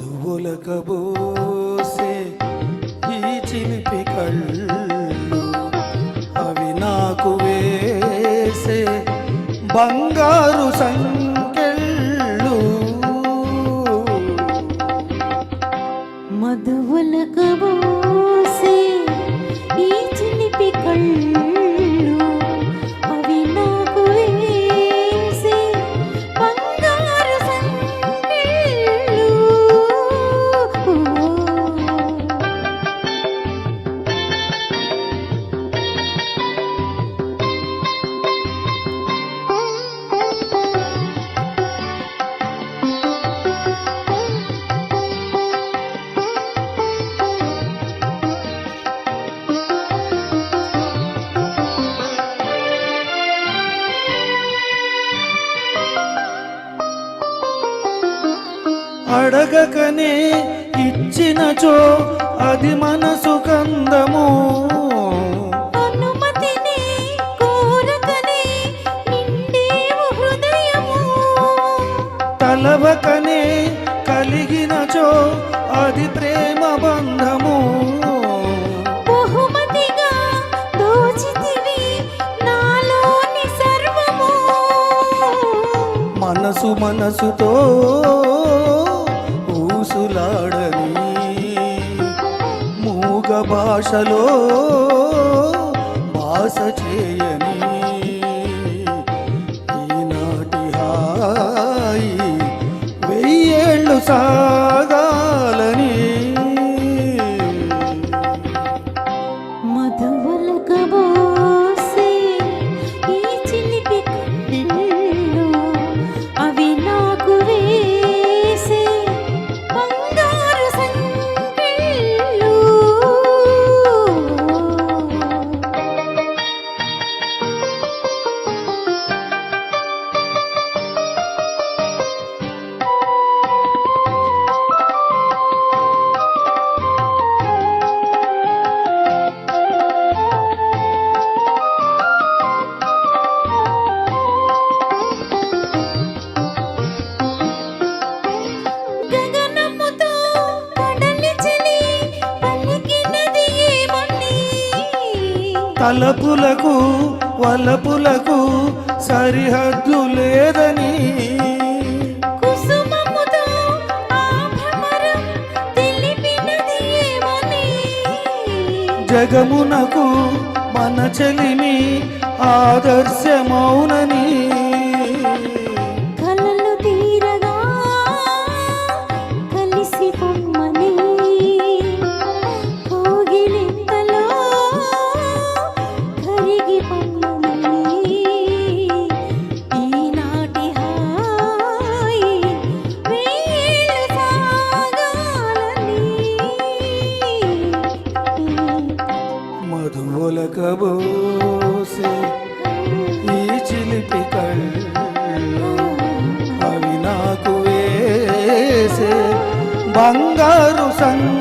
మధువులకబోసే ఈ చిలిపి కళ్ళు అవి నాకు వేసే బంగారు సంకెళ్ళు. మధువుల అడగకనే ఇచ్చినచో అది మనసు కందము. తలవకనే కలిగినచో అది ప్రేమ బంధము. మనసు మనసుతో ఊసులాడని మూగ భాషలో భాష చేయని ఈనాటి హాయి వెయ్యేళ్ళు సా తలపులకు వలపులకు సరిహద్దు లేదని. జగమునకు మన చెలిమి ఆదర్శమౌనని. మధువులకబోసే ఈ చిలిపి కళ్ళు అవి నాకు వేసే బంగారు సంగ